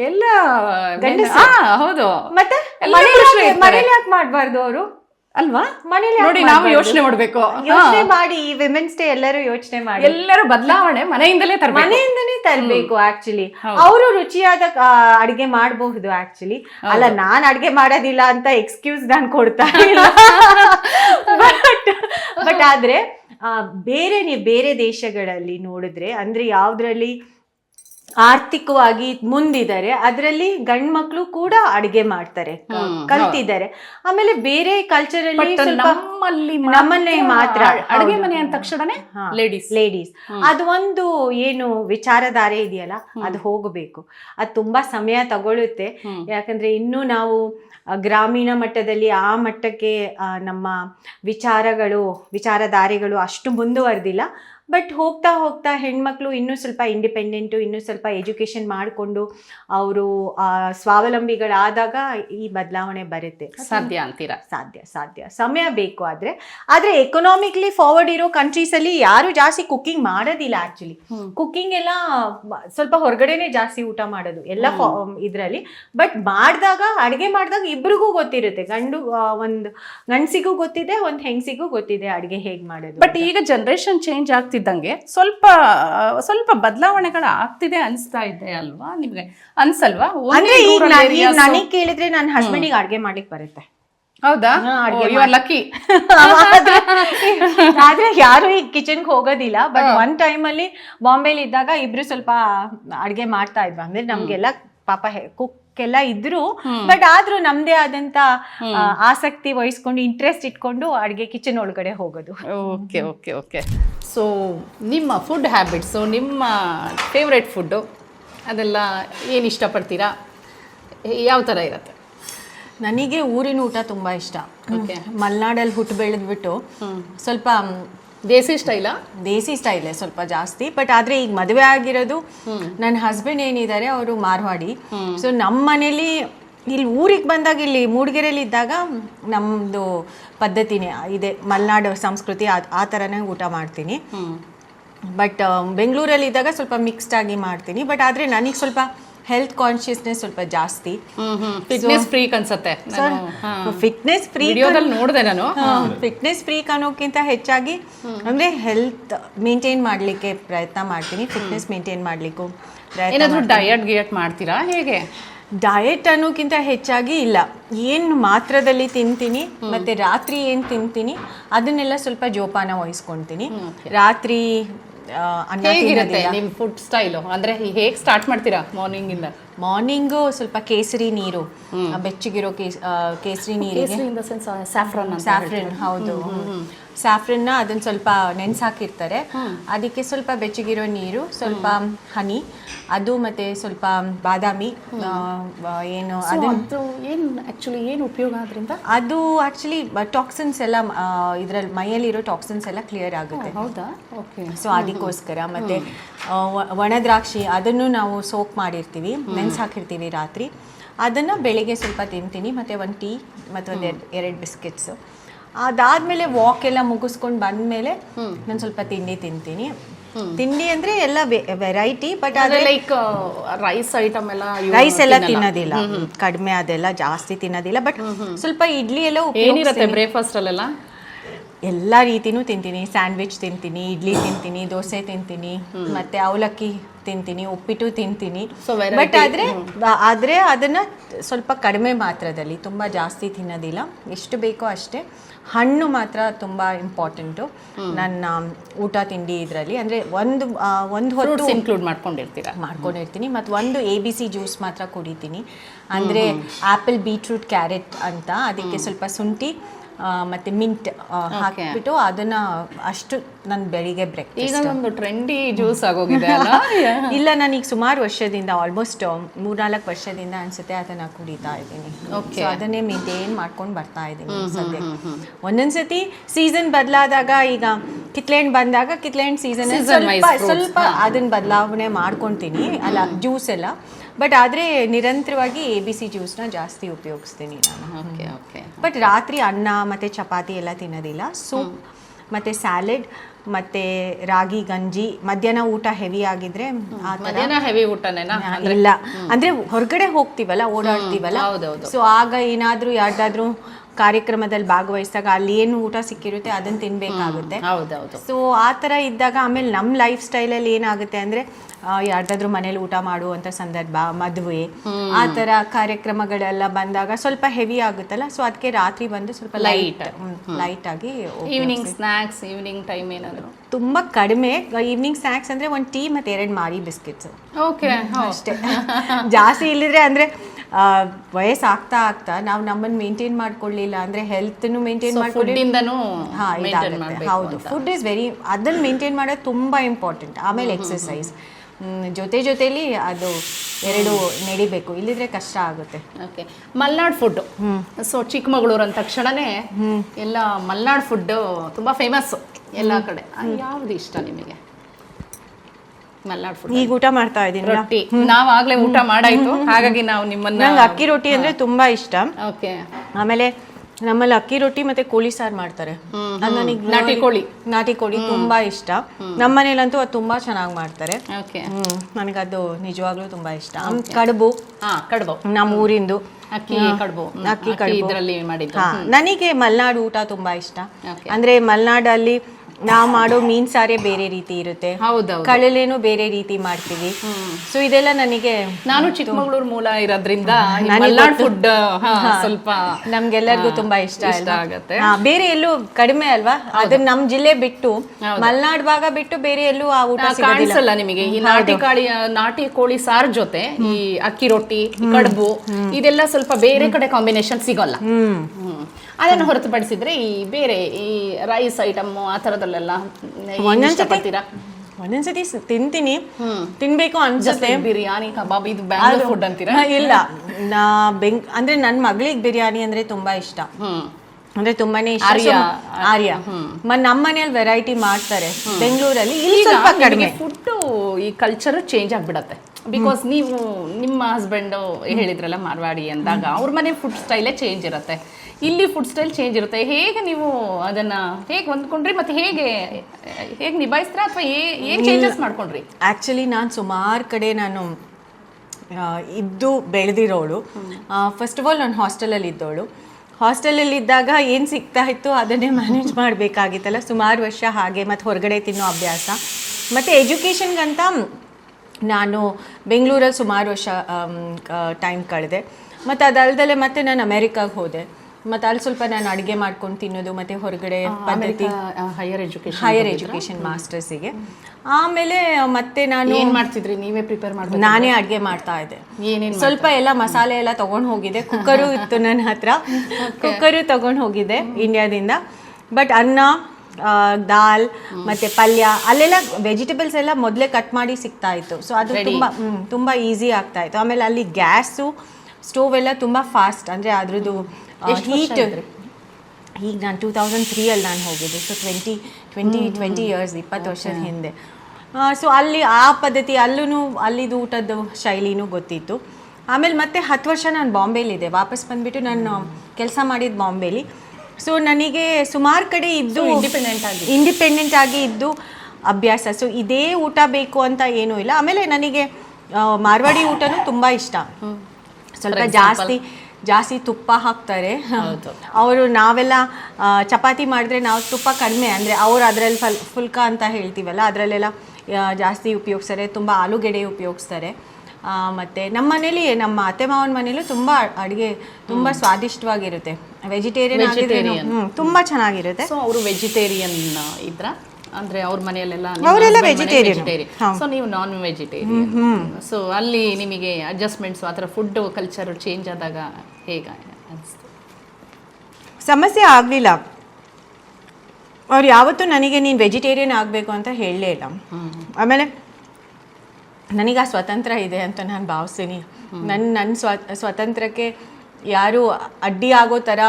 ಎಲ್ಲ ಹೌದು. ಮತ್ತೆ. ಮನೇಲಿ ಯಾಕೆ ಮಾಡ್ಬಾರ್ದು ಅವರು? ಅಲ್ವಾ? ಮನೇಲಿ ನೋಡಿ ನಾವು ಯೋಚನೆ ಮಾಡ್ಬೇಕು. ಯೋಚನೆ ಮಾಡಿ ಈ ವಿಮೆನ್ಸ್ ಡೇ ಎಲ್ಲರೂ ಯೋಚನೆ ಮಾಡಿ. ಎಲ್ಲರೂ ಬದಲಾವಣೆ ಮನೆಯಿಂದಲೇ ತರಬೇಕು. ಮನೆಯಿಂದನೇ ತರಬೇಕು ಆಕ್ಚುಲಿ ಅವರು ರುಚಿಯಾದ ಅಡಿಗೆ ಮಾಡಬಹುದು ಆಕ್ಚುಲಿ ಅಲ್ಲ ನಾನ್ ಅಡಿಗೆ ಮಾಡೋದಿಲ್ಲ ಅಂತ ಎಕ್ಸ್ಕ್ಯೂಸ್ ನಾನು ಕೊಡ್ತಾ ಇಲ್ಲ. ಬಟ್ ಬಟ್ ಆದ್ರೆ ಬೇರೆ ನೀವು ಬೇರೆ ದೇಶಗಳಲ್ಲಿ ನೋಡಿದ್ರೆ ಅಂದ್ರೆ ಯಾವ್ದ್ರಲ್ಲಿ ಆರ್ಥಿಕವಾಗಿ ಮುಂದಿದ್ದಾರೆ ಅದರಲ್ಲಿ ಗಂಡ್ ಮಕ್ಳು ಕೂಡ ಅಡಿಗೆ ಮಾಡ್ತಾರೆ ಕಲ್ತಿದ್ದಾರೆ. ಆಮೇಲೆ ಬೇರೆ ಕಲ್ಚರ್ ಅಲ್ಲಿ ನಮ್ಮಲ್ಲಿ ನಮ್ಮನ್ನೇ ಮಾತ್ರ, ಅಡಿಗೆ ಮನೆ ಅಂದ ತಕ್ಷಣನೇ. ಲೇಡೀಸ್ ಲೇಡೀಸ್ ಅದು ಒಂದು ಏನು ವಿಚಾರಧಾರೆ ಇದೆಯಲ್ಲ ಅದು ಹೋಗಬೇಕು. ಅದು ತುಂಬಾ ಸಮಯ ತಗೊಳುತ್ತೆ ಯಾಕಂದ್ರೆ ಇನ್ನೂ ನಾವು ಗ್ರಾಮೀಣ ಮಟ್ಟದಲ್ಲಿ ಆ ಮಟ್ಟಕ್ಕೆ ನಮ್ಮ ವಿಚಾರಗಳು ವಿಚಾರಧಾರೆಗಳು ಅಷ್ಟು ಮುಂದುವರೆದಿಲ್ಲ. ಬಟ್ ಹೋಗ್ತಾ ಹೋಗ್ತಾ ಹೆಣ್ಮಕ್ಳು ಇನ್ನೂ ಸ್ವಲ್ಪ ಇಂಡಿಪೆಂಡೆಂಟು ಇನ್ನೂ ಸ್ವಲ್ಪ ಎಜುಕೇಷನ್ ಮಾಡಿಕೊಂಡು ಅವರು ಸ್ವಾವಲಂಬಿಗಳಾದಾಗ ಈ ಬದಲಾವಣೆ ಬರುತ್ತೆ. ಸಾಧ್ಯ ಅಂತೀರಾ? ಸಾಧ್ಯ ಸಾಧ್ಯ. ಸಮಯ ಬೇಕು ಆದ್ರೆ. ಆದ್ರೆ ಎಕನಾಮಿಕ್ಲಿ ಫಾರ್ವರ್ಡ್ ಇರೋ ಕಂಟ್ರೀಸಲ್ಲಿ ಯಾರು ಜಾಸ್ತಿ ಕುಕ್ಕಿಂಗ್ ಮಾಡೋದಿಲ್ಲ ಆ್ಯಕ್ಚುಲಿ ಕುಕ್ಕಿಂಗ್ ಕುಕಿಂಗ್ ಎಲ್ಲ ಸ್ವಲ್ಪ ಹೊರಗಡೆನೆ ಜಾಸ್ತಿ ಊಟ ಮಾಡೋದು ಎಲ್ಲ ಇದರಲ್ಲಿ. ಬಟ್ ಮಾಡಿದಾಗ ಅಡುಗೆ ಮಾಡಿದಾಗ ಇಬ್ರಿಗೂ ಗೊತ್ತಿರುತ್ತೆ. ಗಂಡು ಒಂದು ಗಂಡಸಿಗೂ ಗೊತ್ತಿದೆ ಒಂದು ಹೆಂಗಸಿಗೂ ಗೊತ್ತಿದೆ ಅಡುಗೆ ಹೇಗೆ ಮಾಡೋದು ಬಟ್ ಈಗ ಜನ್ರೇಷನ್ ಚೇಂಜ್ ಆಗ್ತಿದ್ದಂಗೆ ಸ್ವಲ್ಪ ಸ್ವಲ್ಪ ಬದಲಾವಣೆಗಳು ಆಗ್ತಿದೆ ಅನಿಸ್ತಾ ಇದೆ ಅಲ್ವಾ ನಿಮ್ಗೆ? ಅನ್ಸಲ್ವಾ? ಅಂದ್ರೆ ಈಗ ನಾನ್- ಈಗ areas- ನನಗೆ ಕೇಳಿದ್ರೆ ನನ್ನ ಹಸ್ಬೆಂಡಿಗೆ ಅಡ್ಗೆ ಮಾಡ್ಲಿಕ್ಕೆ ಬರುತ್ತೆ. ಹೌದಾ? ಯು ಆರ್ ಲಕ್ಕಿ ಆದ್ರೆ ಆದ್ರೆ ಯಾರು ಈ ಕಿಚನ್ಗೆ ಹೋಗೋದಿಲ್ಲ ಬಟ್ ಒನ್ ಟೈಮ್ ಅಲ್ಲಿ ಬಾಂಬೆಲಿ ಇದ್ದಾಗ ಇಬ್ರು ಸ್ವಲ್ಪ ಅಡ್ಗೆ ಮಾಡ್ತಾ ಇದ್ವಿ. ಅಂದ್ರೆ ನಮ್ಗೆಲ್ಲ ಪಾಪ ಕುಕ್ ಎಲ್ಲ ಇದ್ರು ಬಟ್ ಆದ್ರೂ ನಮ್ದೇ ಆದಂತ ಆಸಕ್ತಿ ವಹಿಸ್ಕೊಂಡು ಇಂಟ್ರೆಸ್ಟ್ ಇಟ್ಕೊಂಡು ಅಡುಗೆ ಕಿಚನ್ ಒಳಗಡೆ ಹೋಗೋದು. ಓಕೆ ಓಕೆ ಓಕೆ ಸೊ ನಿಮ್ಮ ಫುಡ್ ಹ್ಯಾಬಿಟ್ಸು ನಿಮ್ಮ ಫೇವ್ರೆಟ್ ಫುಡ್ಡು ಅದೆಲ್ಲ ಏನು ಇಷ್ಟಪಡ್ತೀರಾ? ಯಾವ ಥರ ಇರುತ್ತೆ? ನನಗೆ ಊರಿನ ಊಟ ತುಂಬ ಇಷ್ಟ. ಓಕೆ ಮಲೆನಾಡಲ್ಲಿ ಹುಟ್ಟು ಬೆಳೆದ್ಬಿಟ್ಟು ಸ್ವಲ್ಪ ದೇಸಿ ಸ್ಟೈಲಾ? ದೇಸಿ ಸ್ಟೈಲ್ ಸ್ವಲ್ಪ ಜಾಸ್ತಿ ಬಟ್ ಆದ್ರೆ ಈಗ ಮದುವೆ ಆಗಿರೋದು ನನ್ನ ಹಸ್ಬೆಂಡ್ ಏನಿದ್ದಾರೆ ಅವರು ಮಾರ್ವಾಡಿ. ಸೊ ನಮ್ಮ ಮನೇಲಿ ಇಲ್ಲಿ ಊರಿಗೆ ಬಂದಾಗ ಇಲ್ಲಿ ಮೂಡಿಗೆರೆಯಲ್ಲಿ ಇದ್ದಾಗ ನಮ್ದು ಪದ್ಧತಿನೇ ಇದೆ. ಮಲೆನಾಡು ಸಂಸ್ಕೃತಿ ಆ- ಆ ಥರನೇ ಊಟ ಮಾಡ್ತೀನಿ. ಬಟ್ ಬೆಂಗಳೂರಲ್ಲಿ ಇದ್ದಾಗ ಸ್ವಲ್ಪ ಮಿಕ್ಸ್ಡ್ ಆಗಿ ಮಾಡ್ತೀನಿ. ಬಟ್ ಆದರೆ ನನಗೆ ಸ್ವಲ್ಪ ಹೆಲ್ತ್ ಕಾನ್ಶಿಯಸ್ನೆಸ್ ಸ್ವಲ್ಪ ಜಾಸ್ತಿ. ಫಿಟ್ನೆಸ್ ಫ್ರೀಕ್ ಅನ್ಸತ್ತೆ. ಫಿಟ್ನೆಸ್ ಫ್ರೀ ನೋಡಿದೆ ನಾನು. ಫಿಟ್ನೆಸ್ ಫ್ರೀಕ್ ಅನ್ನೋಕ್ಕಿಂತ ಹೆಚ್ಚಾಗಿ ಅಂದ್ರೆ ಹೆಲ್ತ್ ಮೇಂಟೈನ್ ಮಾಡಲಿಕ್ಕೆ ಪ್ರಯತ್ನ ಮಾಡ್ತೀನಿ. ಫಿಟ್ನೆಸ್ ಮೇಂಟೈನ್ ಮಾಡಲಿಕ್ಕೂ ಏನಾದ್ರೂ ಡಯಟ್ ಗಿಯಟ್ ಮಾಡ್ತೀರಾ? ಹೇಗೆ? ಡಯಟ್ ಅನ್ನೋಕ್ಕಿಂತ ಹೆಚ್ಚಾಗಿ ಇಲ್ಲ. ಏನು ಮಾತ್ರದಲ್ಲಿ ತಿಂತೀನಿ ಮತ್ತೆ ರಾತ್ರಿ ಏನು ತಿಂತೀನಿ ಅದನ್ನೆಲ್ಲ ಸ್ವಲ್ಪ ಜೋಪಾನ ವಹಿಸ್ಕೊಳ್ತೀನಿ ರಾತ್ರಿ ಹೇಗಿರುತ್ತೆ ನಿಮ್ಮ ಫುಡ್ ಸ್ಟೈಲು ಅಂದ್ರೆ ಹೇಗೆ ಸ್ಟಾರ್ಟ್ ಮಾಡ್ತೀರಾ ಮಾರ್ನಿಂಗಿಂದ ಮಾರ್ನಿಂಗು ಸ್ವಲ್ಪ ಕೇಸರಿ ನೀರು ಬೆಚ್ಚಗಿರೋ ಕೇಸರಿ ನೀರು ಸಾಫ್ರನ್ ಸ್ಯಾಫ್ರನ್ ಹೌದು. ಸ್ಯಾಫ್ರನ್ನ ಅದನ್ನ ಸ್ವಲ್ಪ ನೆನ್ಸಾಕಿರ್ತಾರೆ ಅದಕ್ಕೆ ಸ್ವಲ್ಪ ಬೆಚ್ಚಗಿರೋ ನೀರು ಸ್ವಲ್ಪ ಹನಿ ಅದು ಮತ್ತೆ ಸ್ವಲ್ಪ ಬಾದಾಮಿ ಏನು ಅದು ಅದು ಏನು ಆ್ಯಕ್ಚುಲಿ ಏನು ಉಪಯೋಗ ಆದ್ರಿಂದ? ಅದು ಆಕ್ಚುಲಿ ಟಾಕ್ಸಿನ್ಸ್ ಎಲ್ಲ ಇದರಲ್ಲಿ ಮೈಯಲ್ಲಿರೋ ಟಾಕ್ಸಿನ್ಸ್ ಎಲ್ಲ ಕ್ಲಿಯರ್ ಆಗುತ್ತೆ. ಹೌದಾ? ಓಕೆ ಸೊ ಅದಕ್ಕೋಸ್ಕರ ಮತ್ತೆ ಒಣದ್ರಾಕ್ಷಿ ವ- ಒಣ ದ್ರಾಕ್ಷಿ ಅದನ್ನು ನಾವು ಸೋಕ್ ಮಾಡಿರ್ತೀವಿ ನೆನ್ಸ್ ಹಾಕಿರ್ತೀವಿ ರಾತ್ರಿ. ಅದನ್ನು ಬೆಳಿಗ್ಗೆ ಸ್ವಲ್ಪ ತಿಂತೀನಿ ಮತ್ತು ಒಂದು ಟೀ ಮತ್ತು ಒಂದು ಎರಡು ಎರಡು ಬಿಸ್ಕೆಟ್ಸು. ಅದಾದಮೇಲೆ ವಾಕ್ ಎಲ್ಲ ಮುಗಿಸ್ಕೊಂಡು ಬಂದ್ಮೇಲೆ ನಾನು ಸ್ವಲ್ಪ ತಿಂಡಿ ತಿಂತೀನಿ. ತಿಂಡಿ ಅಂದ್ರೆ ಎಲ್ಲ ವೆರೈಟಿ ಬಟ್ ಆದ್ರೆ ಲೈಕ್ ರೈಸ್ ಐಟಮ್ ಎಲ್ಲ ರೈಸ್ ಎಲ್ಲ ತಿನ್ನೋದಿಲ್ಲ. ಕಡಿಮೆ ಅದೆಲ್ಲ ಜಾಸ್ತಿ ತಿನ್ನೋದಿಲ್ಲ ಬಟ್ ಸ್ವಲ್ಪ ಇಡ್ಲಿ ಎಲ್ಲ ಏನಿರುತ್ತೆ ಬ್ರೇಕ್ಫಾಸ್ಟ್ ಅಲ್ಲೆಲ್ಲ? ಎಲ್ಲ ರೀತಿನೂ ತಿಂತೀನಿ. ಸ್ಯಾಂಡ್ವಿಚ್ ತಿಂತೀನಿ ಇಡ್ಲಿ ತಿಂತೀನಿ ದೋಸೆ ತಿಂತೀನಿ ಮತ್ತೆ ಅವಲಕ್ಕಿ ತಿಂತೀನಿ ಉಪ್ಪಿಟ್ಟು ತಿಂತೀನಿ. ಬಟ್ ಆದ್ರೆ ಆದ್ರೆ ಅದನ್ನ ಸ್ವಲ್ಪ ಕಡಿಮೆ ಮಾತ್ರದಲ್ಲಿ ತುಂಬಾ ಜಾಸ್ತಿ ತಿನ್ನೋದಿಲ್ಲ. ಎಷ್ಟು ಬೇಕೋ ಅಷ್ಟೇ. ಹಣ್ಣು ಮಾತ್ರ ತುಂಬಾ ಇಂಪಾರ್ಟೆಂಟು ನನ್ನ ಊಟ ತಿಂಡಿ ಇದರಲ್ಲಿ. ಅಂದ್ರೆ ಒಂದು ಒಂದು ಹೊತ್ತು ಇನ್ಕ್ಲೂಡ್ ಮಾಡ್ಕೊಂಡಿರ್ತೀರಾ? ಮಾಡ್ಕೊಂಡಿರ್ತೀನಿ. ಮತ್ತು ಒಂದು ಎ ಬಿ ಸಿ ಜ್ಯೂಸ್ ಮಾತ್ರ ಕುಡಿತೀನಿ. ಅಂದರೆ ಆ್ಯಪಲ್ ಬೀಟ್ರೂಟ್ ಕ್ಯಾರೆಟ್ ಅಂತ. ಅದಕ್ಕೆ ಸ್ವಲ್ಪ ಶುಂಠಿ ಮತ್ತೆ ಮಿಂಟ್ ಹಾಕಿಬಿಟ್ಟು ಅದನ್ನ ಅಷ್ಟು ನನ್ ಬೆಳಿಗ್ಗೆ ಬ್ರೇಕ್ಫಾಸ್ಟ್ ಈಗ ಒಂದು ಟ್ರೆಂಡಿ ಜ್ಯೂಸ್ ಆಗೋಗಿದೆ ಇಲ್ಲ ನಾನೀಗ ಸುಮಾರು ವರ್ಷದಿಂದ ಆಲ್ಮೋಸ್ಟ್ ಮೂರ್ನಾಲ್ಕು ವರ್ಷದಿಂದ ಅನ್ಸುತ್ತೆ ಅದನ್ನ ಕುಡಿತಾ ಇದ್ದೀನಿ. ಓಕೆ ಸೊ ಅದನ್ನೇ ಮೇಂಟೈನ್ ಮಾಡ್ಕೊಂಡು ಬರ್ತಾ ಇದ್ದೀನಿ ಸದ್ಯಕ್ಕೆ. ಒಂದೊಂದ್ಸತಿ ಸೀಸನ್ ಬದಲಾದಾಗ ಈಗ ಕಿತ್ಲೆಂಡ್ ಬಂದಾಗ ಕಿತ್ಲೆಂಡ್ ಸೀಸನ್ ಸ್ವಲ್ಪ ಸ್ವಲ್ಪ ಅದನ್ನ ಬದಲಾವಣೆ ಮಾಡ್ಕೊತೀನಿ. ಅಲ್ಲ ಜ್ಯೂಸ್ ಎಲ್ಲ. ಬಟ್ ಆದರೆ ನಿರಂತರವಾಗಿ ಎ ಬಿ ಸಿ ಜ್ಯೂಸ್ನ ಜಾಸ್ತಿ ಉಪಯೋಗಿಸ್ತೀನಿ ನಾನು. ಓಕೆ ಓಕೆ ಬಟ್ ರಾತ್ರಿ ಅನ್ನ ಮತ್ತು ಚಪಾತಿ ಎಲ್ಲ ತಿನ್ನೋದಿಲ್ಲ. ಸೂಪ್ ಮತ್ತು ಸ್ಯಾಲೆಡ್ ಮತ್ತೆ ರಾಗಿ ಗಂಜಿ ಮಧ್ಯಾಹ್ನ ಊಟ ಹೆವಿ ಆಗಿದ್ರೆ ಆ ಥರ ಮಧ್ಯಾಹ್ನ ಹೆವಿ ಊಟನೇನಾ? ಇಲ್ಲ. ಅಂದ್ರೆ ಹೊರಗಡೆ ಹೋಗ್ತೀವಲ್ಲ ಓಡಾಡ್ತೀವಲ್ಲ. ಹೌದೌದು. ಸೊ ಆಗ ಏನಾದ್ರೂ ಯಾರ್ದಾದ್ರೂ ಕಾರ್ಯಕ್ರಮದಲ್ಲಿ ಭಾಗವಹಿಸಿದಾಗ ಅಲ್ಲಿ ಏನು ಊಟ ಸಿಕ್ಕಿರುತ್ತೆ ಅದನ್ನ ತಿನ್ಬೇಕಾಗುತ್ತೆ. ಹೌದೌದು. ಸೊ ಆ ಥರ ಇದ್ದಾಗ ಆಮೇಲೆ ನಮ್ಮ ಲೈಫ್ ಸ್ಟೈಲಲ್ಲಿ ಏನಾಗುತ್ತೆ ಅಂದರೆ ಯಾರ್ದಾದ್ರೂ ಮನೇಲಿ ಊಟ ಮಾಡುವಂಥ ಸಂದರ್ಭ ಮದುವೆ ಆ ಥರ ಕಾರ್ಯಕ್ರಮಗಳೆಲ್ಲ ಬಂದಾಗ ಸ್ವಲ್ಪ ಹೆವಿ ಆಗುತ್ತಲ್ಲ ಸೊ ಅದಕ್ಕೆ ರಾತ್ರಿ ಬಂದು ಸ್ವಲ್ಪ ಲೈಟ್ ಲೈಟ್ ಆಗಿ ಈವ್ನಿಂಗ್ ಸ್ನಾಕ್ಸ್ ಈವ್ನಿಂಗ್ ಟೈಮ್ ಏನಾದ್ರು? ತುಂಬ ಕಡಿಮೆ ಈವ್ನಿಂಗ್ ಸ್ನಾಕ್ಸ್ ಅಂದರೆ ಒಂದು ಟೀ ಮತ್ತು ಎರಡು ಮಾರಿ ಬಿಸ್ಕೆಟ್ಸ್. ಓಕೆ ಅಷ್ಟೇ. ಜಾಸ್ತಿ ಇಲ್ಲಿದ್ರೆ ಅಂದರೆ ವಯಸ್ಸಾಗ್ತಾ ಆಗ್ತಾ ನಾವು ನಮ್ಮನ್ನು ಮೇಂಟೈನ್ ಮಾಡ್ಕೊಳ್ಳಿಲ್ಲ ಅಂದರೆ ಹೆಲ್ತ್ನು ಮೇಂಟೈನ್ ಮಾಡ್ಕೊಳ್ಳಿ ಫುಡ್ಡಿಂದನೂ ಹಾ ಇದಾಗುತ್ತೆ. ಹೌದು. ಫುಡ್ ಇಸ್ ವೆರಿ ಅದನ್ನು ಮೇಂಟೈನ್ ಮಾಡೋದು ತುಂಬ ಇಂಪಾರ್ಟೆಂಟ್ ಆಮೇಲೆ ಎಕ್ಸಸೈಸ್ ಜೊತೆ ಜೊತೆಲಿ ಅದು ಎರಡು ನಡಿಬೇಕು. ಇಲ್ಲಿದ್ರೆ ಕಷ್ಟ ಆಗುತ್ತೆ. Okay. Malnad food so Chikkamagaluru ಅಂದ ತಕ್ಷಣನೇ ಎಲ್ಲ ಮಲ್ನಾಡ್ ಫುಡ್ ತುಂಬಾ ಫೇಮಸ್ ಎಲ್ಲ ಕಡೆ. ಯಾವ್ದು ಇಷ್ಟ ನಿಮಗೆ? ಮಲ್ನಾಡ್ ಫುಡ್ ಈಗ ಊಟ ಮಾಡ್ತಾ ಇದ್ದೀನಿ ರೊಟ್ಟಿ. ನಾವ್ ಆಗ್ಲೇ ಊಟ ಮಾಡಾಯ್ತು. ಹಾಗಾಗಿ ನಾವು ನಿಮ್ಮನ್ನ ನಂಗೆ ಅಕ್ಕಿ ರೊಟ್ಟಿ ಅಂದ್ರೆ ತುಂಬಾ ಇಷ್ಟ. ಓಕೆ. ಆಮೇಲೆ ನಮ್ಮಲ್ಲಿ ಅಕ್ಕಿ ರೊಟ್ಟಿ ಮತ್ತೆ ಕೋಳಿ ಸಾರು ಮಾಡ್ತಾರೆ. ಅದು ನನಗೆ ನಾಟಿ ಕೋಳಿ. ನಾಟಿ ಕೋಳಿ ತುಂಬಾ ಇಷ್ಟ. ನಮ್ಮ ಮನೇಲಂತೂ ಅದು ತುಂಬಾ ಚೆನ್ನಾಗಿ ಮಾಡ್ತಾರೆ. ಹ್ಮ್. ನನಗದು ನಿಜವಾಗ್ಲೂ ತುಂಬಾ ಇಷ್ಟ. ಕಡುಬು. ಕಡುಬು. ನಮ್ಮ ಊರಿಂದು. ಅಕ್ಕಿ ಕಡುಬು. ಅಕ್ಕಿ ಕಡುಬು. ಇದ್ರಲ್ಲಿ ಮಾಡಿದ್ದು. ಹಾ. ನನಗೆ ಮಲ್ನಾಡು ಊಟ ತುಂಬಾ ಇಷ್ಟ. ಅಂದ್ರೆ ಮಲ್ನಾಡಲ್ಲಿ ನಾವು ಮಾಡೋ ಮೀನ್ ಸಾರೇ ಬೇರೆ ರೀತಿ ಇರುತ್ತೆ. ಹೌದೌದು. ಕಳಲೇನು ಬೇರೆ ರೀತಿ ಮಾಡ್ತೀವಿ. ಸೊ ಇದೆಲ್ಲ ನನಗೆ ನಾನು ಚಿಕ್ಕಮಗಳೂರು ಮೂಲ ಇರೋದ್ರಿಂದ ಫುಡ್ ಸ್ವಲ್ಪ ನಮ್ಗೆಲ್ಲರಿಗೂ ತುಂಬಾ ಇಷ್ಟ? ಆಗತ್ತೆ. ಬೇರೆ ಎಲ್ಲೂ ಕಡಿಮೆ ಅಲ್ವಾ? ಅದನ್ನ ನಮ್ ಜಿಲ್ಲೆ ಬಿಟ್ಟು ಮಲ್ನಾಡ್ ಭಾಗ ಬಿಟ್ಟು ಬೇರೆ ಎಲ್ಲೂ ಆ ಊಟ ಕಾಣಿಸಲ್ಲ ನಿಮಗೆ. ಈ ನಾಟಿ ಕಾಳಿ ನಾಟಿ ಕೋಳಿ ಸಾರ್ ಜೊತೆ ಈ ಅಕ್ಕಿ ರೊಟ್ಟಿ ಕಡುಬು ಇದೆಲ್ಲ ಸ್ವಲ್ಪ ಬೇರೆ ಕಡೆ ಕಾಂಬಿನೇಷನ್ ಸಿಗೋಲ್ಲ. ಅದನ್ನು ಹೊರತುಪಡಿಸಿದ್ರೆ ಈ ಬೇರೆ ಈ ರೈಸ್ ಐಟಮ್ ಆ ಥರದಲ್ಲೆಲ್ಲ ಇಷ್ಟಪಡ್ತೀರಾ? ಒಂದೊಂದ್ಸತಿ ತಿಂತೀನಿ. ತಿನ್ಬೇಕು ಅನ್ಸುತ್ತೆ. ಬಿರಿಯಾನಿ ಕಬಾಬ್ ಇದು ಬ್ಯಾಂಗ್ಳೂರ್ ಫುಡ್ ಅಂತೀರಾ? ಇಲ್ಲ. ನಾ ಬೆಂಗ್ ಅಂದ್ರೆ ನನ್ ಮಗಳಿಗೆ ಬಿರಿಯಾನಿ ಅಂದ್ರೆ ತುಂಬಾ ಇಷ್ಟ. ಅಂದ್ರೆ ತುಂಬಾನೇ ಇಷ್ಟ. ಆರ್ಯ. ನಮ್ಮ ಮನೇಲಿ ವೆರೈಟಿ ಮಾಡ್ತಾರೆ. ಬೆಂಗಳೂರಲ್ಲಿ. ಇಲ್ಲಿ ಸ್ವಲ್ಪ ಕಡಿಮೆ. ಫುಡ್ ಈ ಕಲ್ಚರ್ ಚೇಂಜ್ ಆಗ್ಬಿಡತ್ತೆ. ಬಿಕಾಸ್ ನೀವು ನಿಮ್ಮ ಹಸ್ಬೆಂಡು ಹೇಳಿದ್ರಲ್ಲ ಮಾರ್ವಾಡಿ ಅಂದಾಗ ಅವ್ರ ಮನೆ ಫುಡ್ ಸ್ಟೈಲೇ ಚೇಂಜ್ ಇರುತ್ತೆ. ಇಲ್ಲಿ ಫುಡ್ ಸ್ಟೈಲ್ ಚೇಂಜ್ ಇರುತ್ತೆ. ಹೇಗೆ ನೀವು ಅದನ್ನ ಹೇಗೆ ಹೊಂದ್ಕೊಂಡ್ರಿ ಮತ್ತೆ ಹೇಗೆ ಹೇಗೆ ನಿಭಾಯಿಸ್ತೀರಾ ಅಥವಾ ಏನ್ ಚೇಂಜಸ್ ಮಾಡ್ಕೊಂಡ್ರಿ? ಆ್ಯಕ್ಚುಲಿ ನಾನು ಸುಮಾರು ಕಡೆ ನಾನು ಇದ್ದು ಬೆಳೆದಿರೋಳು. ಫಸ್ಟ್ ಆಫ್ ಆಲ್ ನಾನು ಹಾಸ್ಟೆಲಲ್ಲಿ ಇದ್ದೋಳು. ಹಾಸ್ಟೆಲಲ್ಲಿ ಇದ್ದಾಗ ಏನು ಸಿಗ್ತಾ ಇತ್ತು ಅದನ್ನೇ ಮ್ಯಾನೇಜ್ ಮಾಡಬೇಕಾಗಿತ್ತಲ್ಲ. ಸುಮಾರು ವರ್ಷ ಹಾಗೆ ಮತ್ತು ಹೊರಗಡೆ ತಿನ್ನೋ ಅಭ್ಯಾಸ. ಮತ್ತು ಎಜುಕೇಷನ್ಗಂತ ನಾನು ಬೆಂಗಳೂರಲ್ಲಿ ಸುಮಾರು ವರ್ಷ ಟೈಮ್ ಕಳೆದೆ. ಮತ್ತು ಅದಲ್ದಲೆ ಮತ್ತೆ ನಾನು ಅಮೇರಿಕಾಗೆ ಹೋದೆ. ಮತ್ತು ಅಲ್ಲಿ ಸ್ವಲ್ಪ ನಾನು ಅಡುಗೆ ಮಾಡ್ಕೊಂಡು ತಿನ್ನೋದು ಮತ್ತು ಹೊರಗಡೆ ಪದ್ಧತಿ ಹೈಯರ್ ಎಜುಕೇಶನ್ ಹೈಯರ್ ಎಜುಕೇಷನ್ ಮಾಸ್ಟರ್ಸಿಗೆ ಆಮೇಲೆ ಮತ್ತೆ ನಾನು ಏನು ಮಾಡ್ತಿದ್ರಿ? ನೀವೇ ಪ್ರಿಪೇರ್ ಮಾಡಿ ನಾನೇ ಅಡುಗೆ ಮಾಡ್ತಾ ಇದ್ದೆ. ಏನೇನು ಸ್ವಲ್ಪ ಎಲ್ಲ ಮಸಾಲೆ ಎಲ್ಲ ತೊಗೊಂಡು ಹೋಗಿದ್ದೆ. ಕುಕ್ಕರು ಇತ್ತು ನನ್ನ ಹತ್ರ. ಕುಕ್ಕರು ತೊಗೊಂಡು ಹೋಗಿದ್ದೆ ಇಂಡಿಯಾದಿಂದ ಬಟ್ ಅನ್ನ ದಾಲ್ ಮತ್ತೆ ಪಲ್ಯ ಅಲ್ಲೆಲ್ಲ ವೆಜಿಟೇಬಲ್ಸ್ ಎಲ್ಲ ಮೊದಲೇ ಕಟ್ ಮಾಡಿ ಸಿಗ್ತಾ ಇತ್ತು. ಸೊ ಅದು ತುಂಬ ತುಂಬ ಈಸಿ ಆಗ್ತಾ ಇತ್ತು. ಆಮೇಲೆ ಅಲ್ಲಿ ಗ್ಯಾಸು ಸ್ಟೋವ್ ಎಲ್ಲ ತುಂಬ ಫಾಸ್ಟ್ ಅಂದರೆ ಅದ್ರದ್ದು ಹೀಟ್ ಈಗ ನಾನು ಟೂ ತೌಸಂಡ್ ತ್ರೀಯಲ್ಲಿ ನಾನು ಹೋಗಿದ್ದೆ. So twenty twenty twenty years ಇಪ್ಪತ್ತು ವರ್ಷದ ಹಿಂದೆ. ಸೊ ಅಲ್ಲಿ ಆ ಪದ್ಧತಿ ಅಲ್ಲೂ ಅಲ್ಲಿದು ಊಟದ ಶೈಲಿನೂ ಗೊತ್ತಿತ್ತು. ಆಮೇಲೆ ಮತ್ತೆ ಹತ್ತು ವರ್ಷ ನಾನು ಬಾಂಬೆಲಿದ್ದೆ. ವಾಪಸ್ ಬಂದುಬಿಟ್ಟು ನಾನು ಕೆಲಸ ಮಾಡಿದ್ದು ಬಾಂಬೆಲಿ. ಸೊ ನನಗೆ ಸುಮಾರು ಕಡೆ ಇದ್ದು ಇಂಡಿಪೆಂಡೆಂಟ್ ಆಗಿ ಇಂಡಿಪೆಂಡೆಂಟ್ ಆಗಿ ಇದ್ದು ಅಭ್ಯಾಸ. ಸೊ ಇದೇ ಊಟ ಬೇಕು ಅಂತ ಏನೂ ಇಲ್ಲ. ಆಮೇಲೆ ನನಗೆ ಮಾರ್ವಾಡಿ ಊಟನೂ ತುಂಬ ಇಷ್ಟ. ಸ್ವಲ್ಪ ಜಾಸ್ತಿ ಜಾಸ್ತಿ ತುಪ್ಪ ಹಾಕ್ತಾರೆ. ಅವರು ನಾವೆಲ್ಲ ಚಪಾತಿ ಮಾಡಿದ್ರೆ ನಾವು ತುಪ್ಪ ಕಡಿಮೆ ಅಂದರೆ ಅವ್ರು ಅದರಲ್ಲಿ ಫಲ್ ಫುಲ್ಕ ಅಂತ ಹೇಳ್ತೀವಲ್ಲ ಅದರಲ್ಲೆಲ್ಲ ಜಾಸ್ತಿ ಉಪಯೋಗಿಸ್ತಾರೆ. ತುಂಬ ಆಲೂಗೆಡೆ ಉಪಯೋಗಿಸ್ತಾರೆ. ಮತ್ತು ಮತ್ತೆ ನಮ್ಮ ಮನೇಲಿ ನಮ್ಮ ಅತ್ತೆ ಮಾವನ ಮನೇಲೂ ತುಂಬ ಅಡುಗೆ ತುಂಬ ಸ್ವಾದಿಷ್ಟವಾಗಿರುತ್ತೆ. ವೆಜಿಟೇರಿಯನ್ ವೆಜಿಟೇರಿಯನ್ ತುಂಬಾ ಚೆನ್ನಾಗಿರುತ್ತೆ. ಸೊ ಅವರು ವೆಜಿಟೇರಿಯನ್ ಇದ್ರ? ಅಂದ್ರೆ ಅವ್ರ ಮನೆಯಲ್ಲೆಲ್ಲ ಅವರೆಲ್ಲ ವೆಜಿಟೇರಿಯನ್. ಸೊ ನೀವು ನಾನ್ ವೆಜಿಟೇರಿಯನ್ ಸೊ ಅಲ್ಲಿ ನಿಮಗೆ ಅಡ್ಜಸ್ಟ್ಮೆಂಟ್ಸ್ ಆ ಥರ ಫುಡ್ ಕಲ್ಚರ್ ಚೇಂಜ್ ಆದಾಗ ಹೇಗ ಅನಿಸ್ತು ಸಮಸ್ಯೆ ಆಗಲಿಲ್ಲ. ಅವ್ರು ಯಾವತ್ತೂ ನನಗೆ ನೀನು ವೆಜಿಟೇರಿಯನ್ ಆಗಬೇಕು ಅಂತ ಹೇಳಲೇ ಇಲ್ಲ. ಆಮೇಲೆ ನನಗೆ ಆ ಸ್ವತಂತ್ರ ಇದೆ ಅಂತ ನಾನು ಭಾವಿಸ್ತೀನಿ. ನನ್ನ ನನ್ನ ಸ್ವ ಸ್ವತಂತ್ರಕ್ಕೆ ಯಾರು ಅಡ್ಡಿ ಆಗೋ ಥರ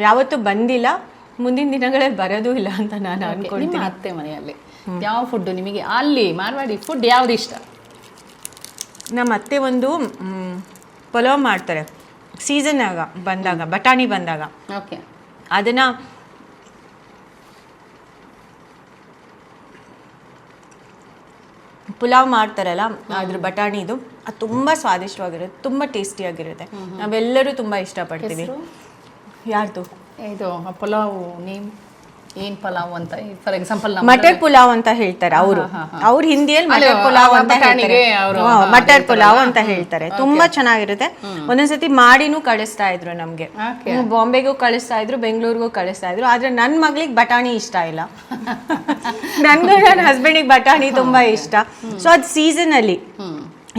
ಯಾವತ್ತು ಬಂದಿಲ್ಲ. ಮುಂದಿನ ದಿನಗಳಲ್ಲಿ ಬರೋದು ಇಲ್ಲ ಅಂತ ನಾನು ಅನ್ಕೊಂಡಿದ್ದೆ ಅನ್ಕೊಳ್ತೀನಿ. ಅತ್ತೆ ಮನೆಯಲ್ಲಿ ಯಾವ ಫುಡ್ ನಿಮಗೆ ಅಲ್ಲಿ ಮಾರ್ವಾಡಿ ಫುಡ್ ಯಾವ್ದು ಇಷ್ಟ? ನಮ್ಮ ಅತ್ತೆ ಒಂದು ಪಲಾವ್ ಮಾಡ್ತಾರೆ. ಸೀಸನ್ ಆಗ ಬಂದಾಗ ಬಟಾಣಿ ಬಂದಾಗ. ಓಕೆ ಅದನ್ನು ಪುಲಾವ್ ಮಾಡ್ತಾರಲ್ಲ ಅದ್ರ ಬಟಾಣಿದು ಅದು ತುಂಬ ಸ್ವಾದಿಷ್ಟವಾಗಿರುತ್ತೆ ತುಂಬ ಟೇಸ್ಟಿಯಾಗಿರುತ್ತೆ. ನಾವೆಲ್ಲರೂ ತುಂಬ ಇಷ್ಟಪಡ್ತೀವಿ. ಯಾರ್ದು? ಇದು ಪುಲಾವ್ ನೇಮ್? ಏನ್ ಪಲಾವ್ ಅಂತ? ಫಾರ್ ಎಕ್ಸಾಂಪಲ್ ಮಟರ್ ಪುಲಾವ್ ಅಂತ ಹೇಳ್ತಾರೆ ಅವರು. ಅವ್ರ ಹಿಂದಿಯಲ್ಲಿ ಮಟರ್ ಪುಲಾವ್ ಅಂತ ಹೇಳ್ತಾರೆ. ಅವ್ರು ಮಟರ್ ಪುಲಾವ್ ಅಂತ ಹೇಳ್ತಾರೆ. ತುಂಬಾ ಚೆನ್ನಾಗಿರುತ್ತೆ. ಒಂದೊಂದ್ಸತಿ ಮಾಡಿನೂ ಕಳಿಸ್ತಾ ಇದ್ರು ನಮ್ಗೆ. ಬಾಂಬೆಗೂ ಕಳಿಸ್ತಾ ಇದ್ರು ಬೆಂಗಳೂರಿಗೂ ಕಳಿಸ್ತಾ ಇದ್ರು. ಆದ್ರೆ ನನ್ ಮಗ್ಳಿಗೆ ಬಟಾಣಿ ಇಷ್ಟ ಇಲ್ಲ. ನನ್ಗೂ ನನ್ನ ಹಸ್ಬೆಂಡಿಗೆ ಬಟಾಣಿ ತುಂಬಾ ಇಷ್ಟ. ಸೊ ಅದ್ ಸೀಸನ್ ಅಲ್ಲಿ.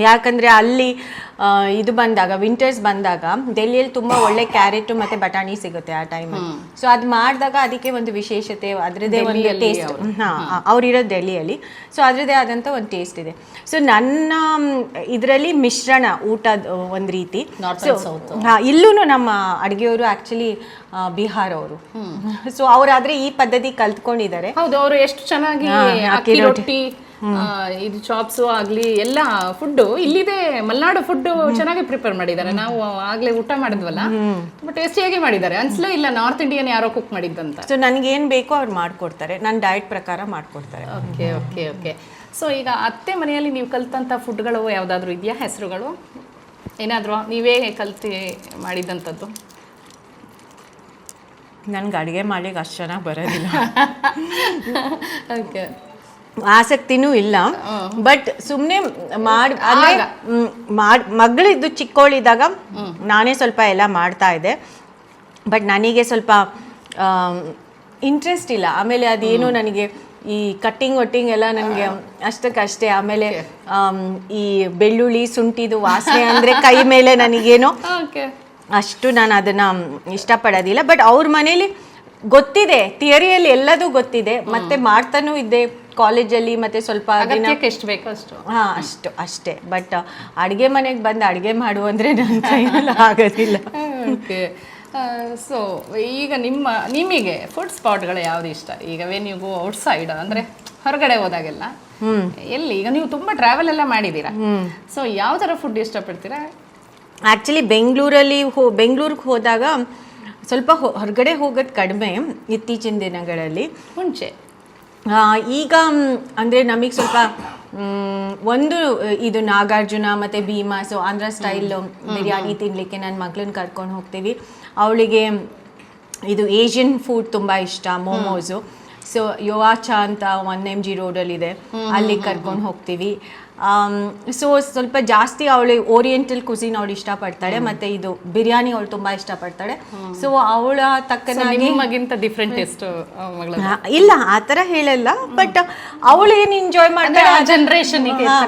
ಯಾಕಂದ್ರೆ ಅಲ್ಲಿ ಇದು ಬಂದಾಗ ವಿಂಟರ್ಸ್ ಬಂದಾಗ ಡೆಲ್ಲಿಯಲ್ಲಿ ತುಂಬಾ ಒಳ್ಳೆ ಕ್ಯಾರೆಟ್ ಮತ್ತೆ ಬಟಾಣಿ ಸಿಗುತ್ತೆ ಆ ಟೈಮಲ್ಲಿ ಸೊ ಅದು ಮಾಡಿದಾಗ ಅದಕ್ಕೆ ಒಂದು ವಿಶೇಷತೆ ಅದರದೇ ಒಂದು ಟೇಸ್ಟ್ ಅವ್ರಿರೋದು ಡೆಲ್ಲಿಯಲ್ಲಿ ಸೊ ಅದರದೇ ಆದಂಥ ಒಂದು ಟೇಸ್ಟ್ ಇದೆ. ಸೊ ನನ್ನ ಇದರಲ್ಲಿ ಮಿಶ್ರಣ ಊಟ ಒಂದು ರೀತಿ. ಇಲ್ಲೂ ನಮ್ಮ ಅಡುಗೆಯವರು ಆಕ್ಚುಲಿ ಬಿಹಾರ್ ಅವರು. ಸೊ ಅವರಾದ್ರೆ ಈ ಪದ್ಧತಿ ಕಲ್ತ್ಕೊಂಡಿದ್ದಾರೆ. ಹೌದು ಅವರು ಎಷ್ಟು ಚೆನ್ನಾಗಿ ಇದು ಚಾಪ್ಸು ಆಗ್ಲಿ ಎಲ್ಲ ಫುಡ್ ಇಲ್ಲಿದೆ ಮಲ್ನಾಡು ಫುಡ್ ಚೆನ್ನಾಗಿ ಪ್ರಿಪೇರ್ ಮಾಡಿದ್ದಾರೆ. ನಾವು ಆಗ್ಲೇ ಊಟ ಮಾಡಿದ್ವಲ್ಲ? ತುಂಬಾ ಟೇಸ್ಟಿಯಾಗಿ ಮಾಡಿದ್ದಾರೆ. ಅನ್ಸ್ಲೇ ಇಲ್ಲ ನಾರ್ತ್ ಇಂಡಿಯನ್ ಯಾರೋ ಕುಕ್ ಮಾಡಿದ್ದಂತ. ಸೊ ನನಗೆ ಏನು ಬೇಕೋ ಅವ್ರು ಮಾಡ್ಕೊಡ್ತಾರೆ. ನನ್ನ ಡಯಟ್ ಪ್ರಕಾರ ಮಾಡ್ಕೊಡ್ತಾರೆ. ಓಕೆ ಓಕೆ ಓಕೆ ಸೊ ಈಗ ಅತ್ತೆ ಮನೆಯಲ್ಲಿ ನೀವು ಕಲ್ತಂಥ ಫುಡ್ಗಳು ಯಾವುದಾದ್ರೂ ಇದೆಯಾ? ಹೆಸರುಗಳು? ಏನಾದರೂ ನೀವೇ ಕಲ್ತಿ ಮಾಡಿದಂಥದ್ದು ನನ್ಗೆ ಅಡುಗೆ ಮಾಡ್ಲಿಕ್ಕೆ ಅಷ್ಟು ಚೆನ್ನಾಗಿ ಬರೋದಿಲ್ಲ. ಓಕೆ ಆಸಕ್ತಿನೂ ಇಲ್ಲ. ಬಟ್ ಸುಮ್ಮನೆ ಮಾಡಿ ಅಂದ್ರೆ ಮಾಡ್ ಮಗಳಿದ್ದು ಚಿಕ್ಕವಳಿದ್ದಾಗ ನಾನೇ ಸ್ವಲ್ಪ ಎಲ್ಲ ಮಾಡ್ತಾ ಇದ್ದೆ. ಬಟ್ ನನಗೆ ಸ್ವಲ್ಪ ಇಂಟ್ರೆಸ್ಟ್ ಇಲ್ಲ. ಆಮೇಲೆ ಅದೇನು ನನಗೆ ಈ ಕಟ್ಟಿಂಗ್ ಒಟ್ಟಿಂಗ್ ಎಲ್ಲ ನನಗೆ ಅಷ್ಟಕ್ಕಷ್ಟೇ ಆಮೇಲೆ ಆಮ್, ಈ ಬೆಳ್ಳುಳ್ಳಿ ಸುಂಟಿದು ವಾಸನೆ ಅಂದರೆ ಕೈ ಮೇಲೆ ನನಗೇನೋ ಅಷ್ಟು ನಾನು ಅದನ್ನ ಇಷ್ಟಪಡೋದಿಲ್ಲ. ಬಟ್ ಅವ್ರ ಮನೇಲಿ ಗೊತ್ತಿದೆ ಥಿಯರಿಯಲ್ಲಿ ಎಲ್ಲದೂ ಗೊತ್ತಿದೆ. ಮತ್ತೆ ಮಾಡ್ತಾನೂ ಇದ್ದೆ. ಕಾಲೇಜಲ್ಲಿ ಮತ್ತೆ ಸ್ವಲ್ಪ ದಿನ ಎಷ್ಟು ಬೇಕು ಅಷ್ಟು. ಹಾ ಅಷ್ಟು ಅಷ್ಟೇ. ಬಟ್ ಅಡುಗೆ ಮನೆಗೆ ಬಂದು ಅಡುಗೆ ಮಾಡು ಅಂದರೆ ನನ್ನ ಕೈಯಲ್ಲಿ ಆಗೋದಿಲ್ಲ. ಓಕೆ ಸೊ ಈಗ ನಿಮ್ಮ ನಿಮಗೆ ಫುಡ್ ಸ್ಪಾಟ್ಗಳು ಯಾವ್ದು ಇಷ್ಟ? ಈಗ when you go outside ಅಂದ್ರೆ ಹೊರಗಡೆ ಹೋದಾಗೆಲ್ಲ ಎಲ್ಲಿ? ಈಗ ನೀವು ತುಂಬಾ ಟ್ರಾವೆಲ್ ಎಲ್ಲ ಮಾಡಿದ್ದೀರಾ? ಸೊ ಯಾವ ಥರ ಫುಡ್ ಇಷ್ಟಪಡ್ತೀರಾ? ಆ್ಯಕ್ಚುಲಿ ಬೆಂಗಳೂರಲ್ಲಿ ಹೋ ಬೆಂಗಳೂರಿಗೆ ಹೋದಾಗ ಸ್ವಲ್ಪ ಹೊರಗಡೆ ಹೋಗೋದು ಕಡಿಮೆ ಇತ್ತೀಚಿನ ದಿನಗಳಲ್ಲಿ. ಮುಂಚೆ. ಈಗ ಅಂದ್ರೆ ನಮಗೆ ಸ್ವಲ್ಪ ಒಂದು ಇದು ನಾಗಾರ್ಜುನ ಮತ್ತೆ ಭೀಮಾ ಸೊ ಆಂಧ್ರ ಸ್ಟೈಲ್ ಬಿರಿಯಾನಿ ತಿನ್ಲಿಕ್ಕೆ ನನ್ನ ಮಗಳನ್ನ ಕರ್ಕೊಂಡು ಹೋಗ್ತೀವಿ. ಅವಳಿಗೆ ಇದು ಏಷ್ಯನ್ ಫುಡ್ ತುಂಬ ಇಷ್ಟ ಮೋಮೋಸು ಸೊ ಯೋವಾಚ ಅಂತ ಒನ್ ಎಂ ಜಿ ರೋಡಲ್ಲಿದೆ ಅಲ್ಲಿ ಕರ್ಕೊಂಡು ಹೋಗ್ತೀವಿ. ಸೊ ಸ್ವಲ್ಪ ಜಾಸ್ತಿ ಅವಳು ಓರಿಯೆಂಟಲ್ ಕುಸಿನ್ ಅವಳು ಇಷ್ಟಪಡ್ತಾಳೆ ಮತ್ತೆ ಇದು ಬಿರಿಯಾನಿ ಅವಳು ತುಂಬಾ ಇಷ್ಟಪಡ್ತಾಳೆ. ಸೊ ಅವಳ ತಕ್ಕಂತ ಡಿಫ್ರೆಂಟ್ ಎಷ್ಟು ಇಲ್ಲ ಆತರ ಥರ ಹೇಳಲ್ಲ ಬಟ್ ಅವಳು ಏನ್ ಎಂಜಾಯ್ ಮಾಡ್ತಾಳೆ ಆ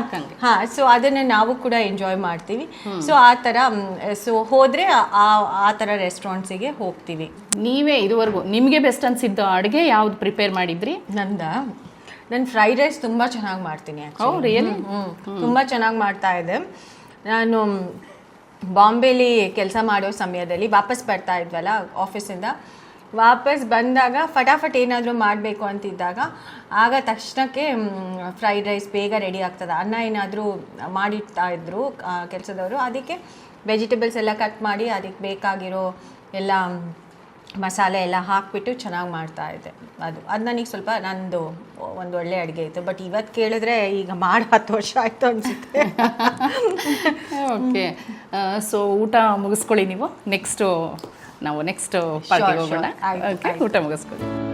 ಹಾ, ಸೊ ಅದನ್ನ ನಾವು ಕೂಡ ಎಂಜಾಯ್ ಮಾಡ್ತೀವಿ. ಸೊ ಆ ಥರ ಸೊ ಹೋದ್ರೆ ಆ- ಥರ ರೆಸ್ಟೋರೆಂಟ್ಸಿಗೆ ಹೋಗ್ತೀವಿ. ನೀವೇ ಇದುವರೆಗೂ ನಿಮಗೆ ಬೆಸ್ಟ್ ಅನ್ಸಿದ್ದು ಅಡುಗೆ ಯಾವ್ದು ಪ್ರಿಪೇರ್ ಮಾಡಿದ್ರಿ? ನಂದ? ನಾನು ಫ್ರೈಡ್ ರೈಸ್ ತುಂಬ ಚೆನ್ನಾಗಿ ಮಾಡ್ತೀನಿ ಹ್ಮ್ ತುಂಬ ಚೆನ್ನಾಗಿ ಮಾಡ್ತಾ ಇದ್ದೆ ನಾನು ಬಾಂಬೆಲಿ ಕೆಲಸ ಮಾಡೋ ಸಮಯದಲ್ಲಿ ವಾಪಸ್ ಬರ್ತಾ ಇದ್ವಲ್ಲ ಆಫೀಸಿಂದ ವಾಪಸ್ ಬಂದಾಗ ಫಟಾಫಟ್ ಏನಾದರೂ ಮಾಡಬೇಕು ಅಂತಿದ್ದಾಗ ಆಗ ತಕ್ಷಣಕ್ಕೆ ಫ್ರೈಡ್ ರೈಸ್ ಬೇಗ ರೆಡಿ ಆಗ್ತದೆ. ಅನ್ನ ಏನಾದರೂ ಮಾಡಿಡ್ತಾ ಇದ್ದರು ಕೆಲಸದವರು. ಅದಕ್ಕೆ ವೆಜಿಟೇಬಲ್ಸ್ ಎಲ್ಲ ಕಟ್ ಮಾಡಿ ಅದಕ್ಕೆ ಬೇಕಾಗಿರೋ ಎಲ್ಲ ಮಸಾಲೆ ಎಲ್ಲ ಹಾಕ್ಬಿಟ್ಟು ಚೆನ್ನಾಗಿ ಮಾಡ್ತಾ ಇದ್ದೆ. ಅದು ಅದು ನನಗೆ ಸ್ವಲ್ಪ ನಂದು ಒಂದು ಒಳ್ಳೆ ಅಡುಗೆ ಇತ್ತು. ಬಟ್ ಇವತ್ತು ಕೇಳಿದ್ರೆ ಈಗ ಮಾಡಿ ಹತ್ತು ವರ್ಷ ಆಯಿತು ಅನಿಸುತ್ತೆ. ಓಕೆ ಸೊ ಊಟ ಮುಗಿಸ್ಕೊಳ್ಳಿ ನೀವು. ನೆಕ್ಸ್ಟು ನಾವು ನೆಕ್ಸ್ಟ್ ಪಾರ್ಟಿಗೆ ಹೋಗೋಣ. ಊಟ ಮುಗಿಸ್ಕೊಳ್ಳಿ.